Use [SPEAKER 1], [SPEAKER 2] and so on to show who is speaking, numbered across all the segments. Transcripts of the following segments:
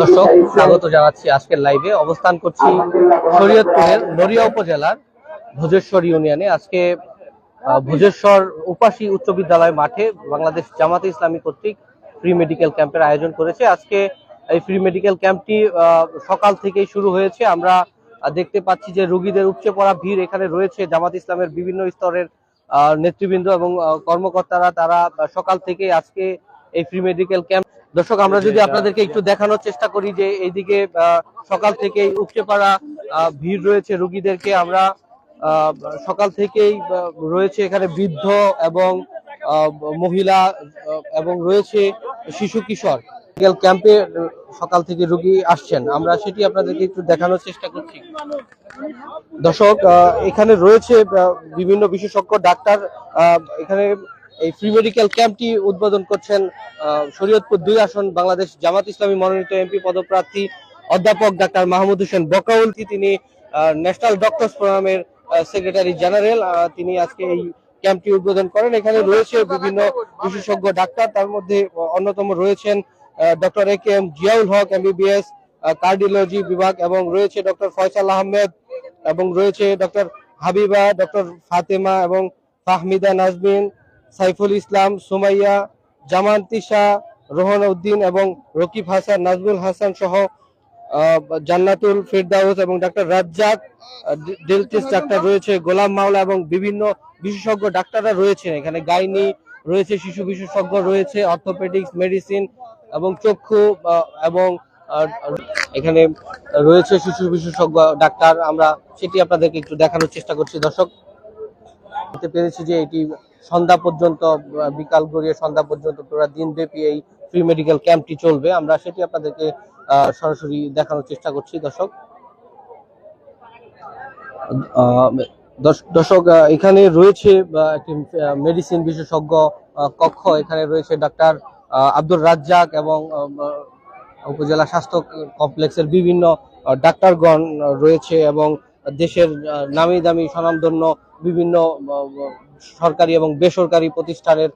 [SPEAKER 1] দর্শক, স্বাগত জানাচ্ছি আজকের লাইভে অবস্থান করছি শরীয়তপুরের নড়িয়া উপজেলার ভোজেশ্বর ইউনিয়নে। আজকে ভোজেশ্বর উপাসী উচ্চ বিদ্যালয় মাঠে বাংলাদেশ জামাতে ইসলামী কর্তৃক ফ্রি মেডিকেল ক্যাম্পের আয়োজন করেছে। আজকে এই ফ্রি মেডিকেল ক্যাম্পটি সকাল থেকেই শুরু হয়েছে। আমরা দেখতে পাচ্ছি যে রোগীদের উপচে পড়া ভিড় এখানে রয়েছে। জামাত ইসলামের বিভিন্ন স্তরের নেতৃবৃন্দ এবং কর্মকর্তারা, তারা সকাল থেকে আজকে এই ফ্রি মেডিকেল ক্যাম্প দর্শক আমরা যদি আপনাদেরকে একটু দেখানোর চেষ্টা করি যে এইদিকে সকাল থেকেই উপচে পড়া ভিড় রয়েছে রুগীদেরকে। আমরা সকাল থেকেই রয়েছে এখানে বৃদ্ধ এবং মহিলা এবং রয়েছে শিশু কিশোর। ক্যাম্পে সকাল থেকে রুগী আসছেন। আমরা সেটি আপনাদেরকে একটু দেখানোর চেষ্টা করছি। দর্শক এখানে রয়েছে বিভিন্ন বিশেষজ্ঞ ডাক্তার এখানে এই ফ্রি মেডিকেল ক্যাম্পটি উদ্বোধন করছেন শরীয়তপুর দুই আসন বাংলাদেশ জামাত ইসলামী মনোনীত এমপি পদপ্রার্থী অধ্যাপক ডাক্তার মাহমুদ হোসেন বকাউল তিনি ন্যাশনাল ডক্টরস ফোরামের সেক্রেটারি জেনারেল তিনি আজকে এই ক্যাম্পটি উদ্বোধন করেন। এখানে রয়েছে বিভিন্ন বিশেষজ্ঞ ডাক্তার, তার মধ্যে অন্যতম রয়েছেন doctor A K M Ziaul Haque MBBS cardiology বিভাগ এবং রয়েছে ডক্টর ফয়সাল আহমেদ এবং রয়েছে ডক্টর হাবিবা ডক্টর ফাতেমা এবং ফাহমিদা নাজমিন। সাইফুল ইসলাম, সুমাইয়া জামান তিশা, রোহন উদ্দিন এবং রকিব হাসান, নাজমুল হাসান সহ জান্নাতুল ফিরদাউস এবং ডাক্তার রাজ্জাক দিলতিস ডাক্তার রয়েছে, গোলাম মাওলা এবং বিভিন্ন বিশেষজ্ঞ ডাক্তাররা রয়েছেন এখানে। গাইনি রয়েছে, শিশু বিশেষজ্ঞ রয়েছে, অর্থোপেডিক্স, মেডিসিন এবং চক্ষু এবং এখানে রয়েছে শিশু বিশেষজ্ঞ ডাক্তার। আমরা সেটি আপনাদেরকে একটু দেখানোর চেষ্টা করছি। দর্শক জানতে পেরেছি যে এটি সন্ধ্যা পর্যন্ত বিকাল গড়িয়ে সন্ধ্যা পর্যন্ত পুরো দিনব্যাপী এই ফ্রি মেডিকেল ক্যাম্পটি চলবে। আমরা সেটি আপনাদেরকে সরাসরি দেখানোর চেষ্টা করছি। দর্শক দর্শক এখানে রয়েছে একটি মেডিসিন বিশেষজ্ঞ কক্ষ। এখানে রয়েছে ডাক্তার আব্দুর রাজ্জাক এবং উপজেলা স্বাস্থ্য কমপ্লেক্সের বিভিন্ন ডাক্তারগণ রয়েছে এবং দেশের নামি দামি স্বনামধন্য বিভিন্ন সরকারি এবং বেসরকারি প্রতিষ্ঠানের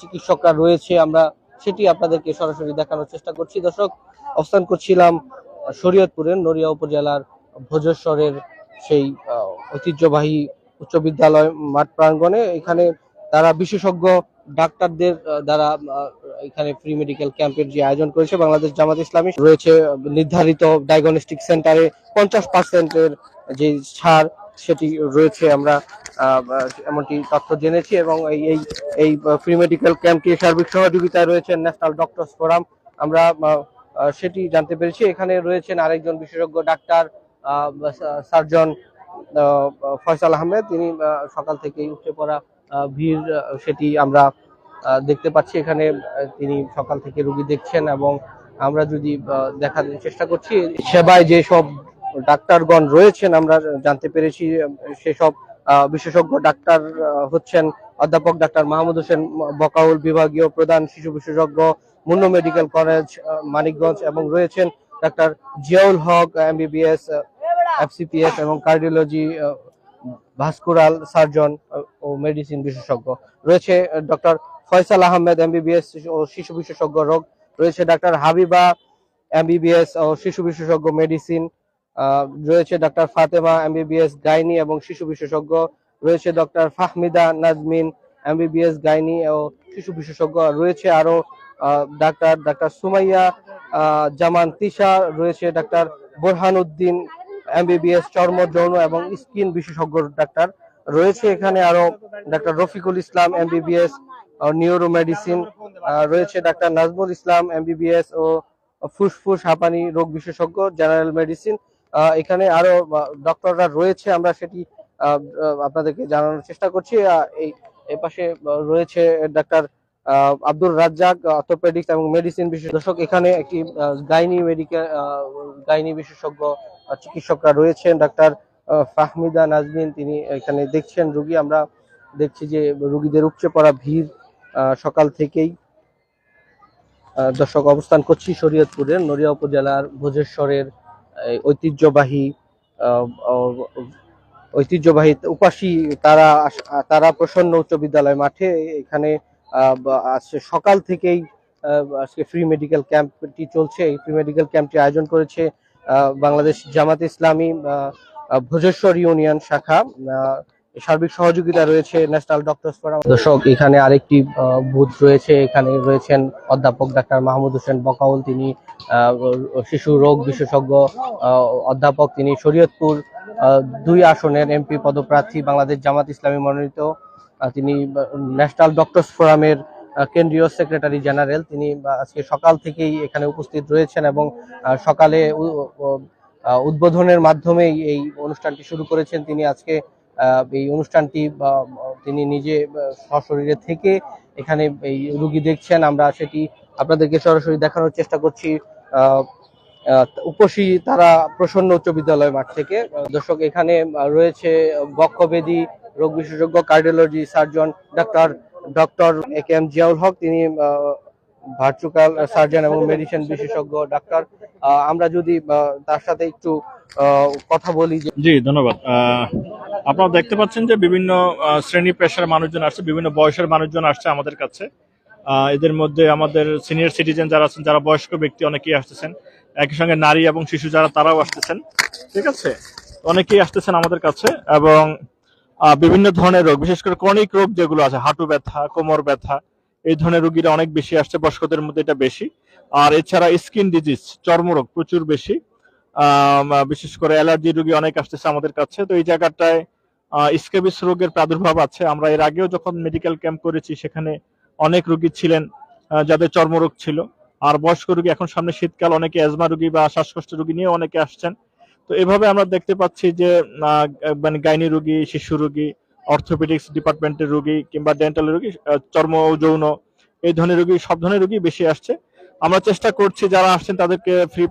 [SPEAKER 1] চিকিৎসকরা রয়েছে। আমরা সেটি আপনাদেরকে সরাসরি দেখানোর চেষ্টা করছি। দর্শক, অবস্থান করছিলাম শরীয়তপুরের নড়িয়া উপজেলার ভোজেশ্বরের সেই ঐতিহ্যবাহী উচ্চ বিদ্যালয় মাঠ প্রাঙ্গণে। এখানে তারা বিশেষজ্ঞ ডাক্তারদের দ্বারা এখানে ফ্রি মেডিকেল ক্যাম্পের যে আয়োজন করেছে, বাংলাদেশ জামাত ইসলামী। রয়েছে নির্ধারিত ডায়াগনস্টিক সেন্টারে পঞ্চাশ পার্সেন্টের যে ছাড় সেটি রয়েছে আমরা এমনটি তথ্য জেনেছি এবং এই এই ফ্রি মেডিকেল ক্যাম্পটি সার্বিক সহযোগিতায় রয়েছেন ন্যাশনাল ডক্টরস ফোরাম আমরা সেটি জানতে পেরেছি। এখানে রয়েছেন আরেকজন বিশেষজ্ঞ ডাক্তার সার্জন ফয়সাল আহমেদ। তিনি সকাল থেকেই উঠে পড়া ভিড়, সেটি আমরা দেখতে পাচ্ছি। এখানে তিনি সকাল থেকে রুগী দেখছেন এবং আমরা যদি দেখার চেষ্টা করছি, সেবায় যে সব ডাক্তারগণ রয়েছেন, আমরা জানতে পেরেছি, সেসব বিশেষজ্ঞ ডাক্তার হচ্ছেন অধ্যাপক ডাক্তার মাহমুদ হোসেন বকাউল, বিভাগীয় প্রধান শিশু বিশেষজ্ঞ, মুন্ন মেডিকেল কলেজ মানিকগঞ্জ এবং রয়েছেন doctor Ziaul Haque, MBBS FCPS এবং কার্ডিওলজি ভাস্কুরাল সার্জন ও মেডিসিন বিশেষজ্ঞ। রয়েছে ডক্টর ফয়সাল আহমেদ, এমবিবিএস ও শিশু বিশেষজ্ঞ রোগ। রয়েছে ডাক্তার হাবিবা, এমবিবিএস ও শিশু বিশেষজ্ঞ মেডিসিন রয়েছে ডক্টর ফাতেমা এমবিবিএস গাইনি এবং শিশু বিশেষজ্ঞ, রয়েছে doctor Fahmida Nazmin MBBS gynae ও শিশু বিশেষজ্ঞ, রয়েছে আরও ডাক্তার ডাক্তার সুমাইয়া জামান তিশা, রয়েছে ডাক্তার বোরহান উদ্দিন এমবিবিএস চর্ম যৌন এবং স্কিন বিশেষজ্ঞ ডাক্তার রয়েছে এখানে আরও doctor Rafiqul Islam MBBS neuro medicine রয়েছে ডাক্তার নাজমুল ইসলাম এমবিবিএস ও ফুসফুস হাঁপানি রোগ বিশেষজ্ঞ, জেনারেল মেডিসিন এখানে আরও ডক্টররা রয়েছে, আমরা সেটি আপনাদেরকে জানানোর চেষ্টা করছি। এই পাশে রয়েছে ডাক্তার আব্দুর রাজ্জাক, অর্থোপেডিক্স এবং মেডিসিন বিশেষ দর্শক, এখানে একটি গাইনি মেডিকেল গাইনি বিশেষজ্ঞ চিকিৎসকরা রয়েছেন। ডাক্তার ফাহমিদা নাজমিন, তিনি এখানে দেখছেন রুগী। আমরা দেখছি যে রুগীদের উপচে পড়া ভিড় সকাল থেকেই। দর্শক, অবস্থান করছি শরীয়তপুরের নড়িয়া উপজেলার ভোজেশ্বরের ঐতিহ্যবাহী ঐতিহ্যবাহী উপাসী তারা তারা প্রসন্ন উচ্চ বিদ্যালয় মাঠে এখানে সকাল থেকেই আজকে ফ্রি মেডিকেল ক্যাম্পটি চলছে। এই ফ্রি মেডিকেল ক্যাম্পটি আয়োজন করেছে বাংলাদেশ জামাত ইসলামী ভোজেশ্বর ইউনিয়ন শাখা। সার্বিক সহযোগিতা রয়েছে ন্যাশনাল ডক্টরস ফোরাম। দর্শক, এখানে আরেকটি বুথ রয়েছে, এখানে রয়েছেন অধ্যাপক ডাক্তার মাহমুদ হোসেন বকাউল, তিনি শিশু রোগ বিশেষজ্ঞ অধ্যাপক, তিনি শরীয়তপুর দুই আসনের এমপি পদপ্রার্থী, বাংলাদেশ জামাত ইসলামী মনোনীত তিনি ন্যাশনাল ডক্টরস ফোরামের কেন্দ্রীয় সেক্রেটারি জেনারেল, তিনি আজকে সকাল থেকেই এখানে উপস্থিত রয়েছেন এবং সকালে উদ্বোধনের মাধ্যমেই এই অনুষ্ঠানটি শুরু করেছেন। তিনি আজকে এই অনুষ্ঠানটি তিনি নিজে সশরীরে থেকে এখানে এই রুগী দেখছেন, আমরা সেটি আপনাদেরকে সরাসরি দেখানোর চেষ্টা করছি। উপসী তারা প্রসন্ন উচ্চ বিদ্যালয় মাঠ থেকে। দর্শক, এখানে রয়েছে বক্ষবেদী রোগ বিশেষজ্ঞ cardiology surgeon doctor doctor A K M Ziaul Haque. তিনি ভার্চুয়াল সার্জন এবং মেডিসিন বিশেষজ্ঞ ডাক্তার আমরা যদি তার সাথে একটু কথা বলি
[SPEAKER 2] জি, ধন্যবাদ। আপনারা দেখতে পাচ্ছেন যে বিভিন্ন শ্রেণি পেশার মানুষজন আসছে, বিভিন্ন বয়সের মানুষজন আসছে আমাদের কাছে। এদের মধ্যে আমাদের সিনিয়র সিটিজেন যারা আছেন, যারা বয়স্ক ব্যক্তি অনেকেই আসতেছেন। একই সঙ্গে নারী এবং শিশু যারা, তারাও আসতেছেন। ঠিক আছে? অনেকেই আসতেছেন আমাদের কাছে এবং বিভিন্ন ধরনের রোগ, বিশেষ করে ক্রনিক রোগ যেগুলো আছে, হাঁটু ব্যথা, কোমর ব্যথা, এই ধরনের রোগীরা অনেক বেশি আসছে, বয়স্কদের মধ্যে এটা বেশি। আর এছাড়া স্কিন ডিজিজ চর্মরোগ প্রচুর বেশি। বিশেষ করে অ্যালার্জি রোগী অনেক আসতেছে আমাদের কাছে। তো এই জায়গাটায় স্কেবিস রোগের প্রাদুর্ভাব আছে। আমরা এর আগেও যখন মেডিকেল ক্যাম্প করেছি, সেখানে অনেক রোগী ছিলেন যাদের চর্মরোগ ছিল। আর বয়স্ক রোগী, এখন সামনে শীতকাল, অনেকে অ্যাজমা রোগী বা শ্বাসকষ্ট রোগী নিয়ে অনেকে আসছেন। তো এভাবে আমরা দেখতে পাচ্ছি যে মানে গাইনি রোগী, শিশু রোগী অর্থোপেডিক্স ডিপার্টমেন্টের রোগী কিংবা ডেন্টাল রোগী চর্ম যৌন, এই ধরনের রোগী, সব ধরনের রোগী বেশি আসছে। আমরা চেষ্টা করছি যারা আসছেন তাদেরকে ফ্রি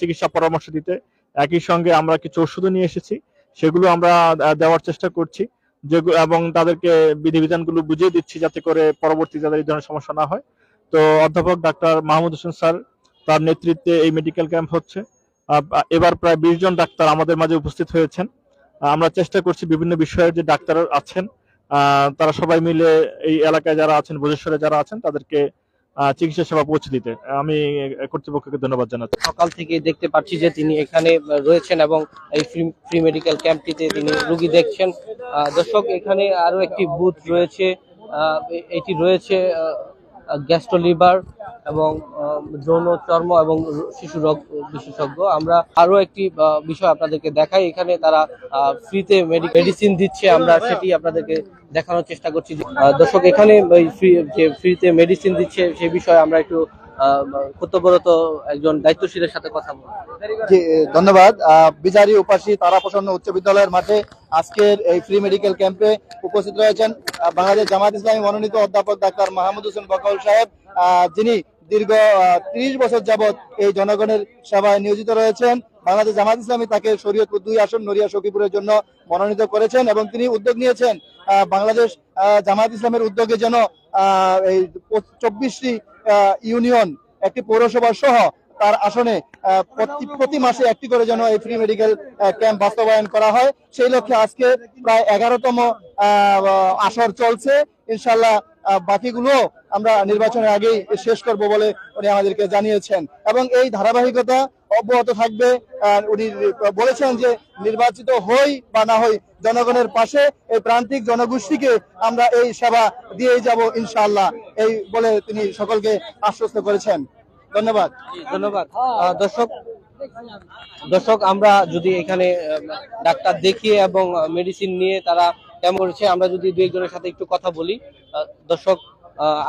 [SPEAKER 2] চিকিৎসা পরামর্শ দিতে। একই সঙ্গে আমরা কিছু ওষুধও নিয়ে এসেছি, সেগুলো আমরা দেওয়ার চেষ্টা করছি। যেগুলো এবং তাদেরকে বিধিবিধানগুলো বুঝিয়ে দিচ্ছি যাতে করে পরবর্তী যাদের এই ধরনের সমস্যা না হয়। তো অধ্যাপক ডাক্তার মাহমুদ হোসেন স্যার, তার নেতৃত্বে এই মেডিকেল ক্যাম্প হচ্ছে। এবার প্রায় বিশ জন ডাক্তার আমাদের মাঝে উপস্থিত হয়েছেন। আমরা চেষ্টা করছি বিভিন্ন বিষয়ের যে ডাক্তার আছেন তারা সবাই মিলে এই এলাকায় যারা আছেন ভোজেশ্বরে যারা আছেন, তাদেরকে চিকিৎসা সেবা পৌঁছে দিতে। আমি কর্তৃপক্ষকে ধন্যবাদ জানাচ্ছি।
[SPEAKER 1] সকাল থেকে দেখতে পাচ্ছি যে তিনি এখানে রয়েছেন এবং এই ফ্রি মেডিকেল ক্যাম্পটিতে তিনি রুগী দেখছেন। দর্শক, এখানে আরও একটি বুথ রয়েছে। এটি রয়েছে গ্যাস্ট্রো লিভার এবং যৌন চর্ম এবং শিশু রোগ বিশেষজ্ঞ। আমরা আরও একটি বিষয় আপনাদেরকে দেখাই। এখানে তারা ফ্রিতে মেডিসিন দিচ্ছে। আমরা সেটি আপনাদেরকে দেখানোর চেষ্টা করছি। দর্শক, এখানে ফ্রি, যে ফ্রিতে মেডিসিন দিচ্ছে, সে বিষয়ে আমরা একটু কর্তব্যরত একজন দায়িত্বশীলের সাথে কথা বলব।
[SPEAKER 3] ধন্যবাদ। বিচারী উপাসী তারা প্রসন্ন উচ্চ বিদ্যালয়ের মাঠে আজকের এই ফ্রি মেডিকেল ক্যাম্পে উপস্থিত রয়েছেন বাংলাদেশ জামাত ইসলামী মনোনীত অধ্যাপক ডাক্তার মাহমুদ হোসেন বকাউল সাহেব যিনি দীর্ঘ ত্রিশ বছর যাবৎ এই জনগণের সেবায় নিয়োজিত রয়েছেন। বাংলাদেশ জামাত ইসলামী তাকে শরীয়তপুর দুই আসন নড়িয়া সখীপুরের জন্য মনোনীত করেছেন এবং তিনি উদ্যোগ নিয়েছেন বাংলাদেশ জামাত ইসলামের উদ্যোগে যেন এই চব্বিশটি ইউনিয়ন, একটি পৌরসভা সহ তার আসনে প্রতি মাসে একটি করে যেন এই ফ্রি মেডিকেল ক্যাম্প বাস্তবায়ন করা হয়। সেই লক্ষ্যে আজকে প্রায় এগারোতম আসর চলছে। ইনশাল্লাহ বাকিগুলো আমরা নির্বাচনের আগেই শেষ করব বলে উনি আমাদেরকে জানিয়েছেন। এবং এই ধারাবাহিকতা অব্যাহত থাকবে। উনি বলেছেন যে নির্বাচিত হই বা না হই জনগণের পাশে এই প্রান্তিক জনগোষ্ঠীকে আমরা এই সেবা দিয়ে যাব ইনশাআল্লাহ। এই বলে তিনি সকলকে আশ্বস্ত করেছেন। ধন্যবাদ
[SPEAKER 1] ধন্যবাদ। দর্শক দর্শক, আমরা যদি এখানে ডাক্তার দেখিয়ে এবং মেডিসিন নিয়ে তারা কেমন করেছে আমরা যদি দু একজনের সাথে একটু কথা বলি। দর্শক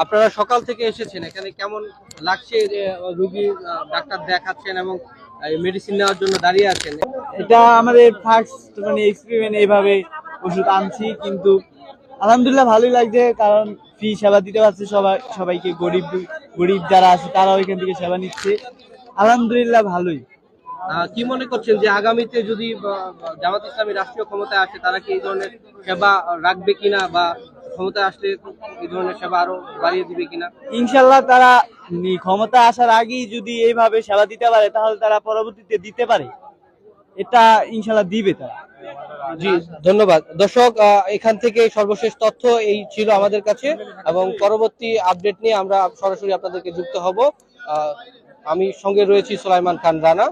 [SPEAKER 1] আপনারা সকাল থেকে এসেছেন, এখানে কেমন লাগছে যে রুগী ডাক্তার দেখাচ্ছেন এবং মেডিসিন নেওয়ার জন্য দাঁড়িয়ে আছেন?
[SPEAKER 4] এটা আমাদের ফার্স্ট মানে এক্সপেরিমেন্ট এইভাবে ওষুধ আনছি, কিন্তু আলহামদুলিল্লাহ ভালোই লাগছে, কারণ ফি সেবা দিতে পারছে সবাই, সবাইকে, গরিব গরিব যারা আছে তারা ওইখান থেকে সেবা নিচ্ছে। আলহামদুলিল্লাহ ভালোই।
[SPEAKER 1] কি মনে করছেন যে আগামীতে যদি জামাত ইসলামী রাষ্ট্রীয় ক্ষমতায় আসে তারা কি এই ধরনের সেবা রাখবে কিনা বা ক্ষমতায় আসলে এই ধরনের সেবা আরও বাড়িয়ে দিবে কিনা?
[SPEAKER 4] ইনশাল্লাহ তারা ক্ষমতা আসার আগেই যদি এইভাবে সেবা দিতে পারে তাহলে তারা পরবর্তীতে দিতে পারে। এটা ইনশাল্লাহ দিবে তারা।
[SPEAKER 1] জি, ধন্যবাদ। দর্শক এখান থেকে সর্বশেষ তথ্য এই ছিল আমাদের কাছে এবং পরবর্তী আপডেট নিয়ে আমরা সরাসরি আপনাদেরকে যুক্ত হব। আমি সঙ্গে রয়েছি সোলাইমান খান রানা।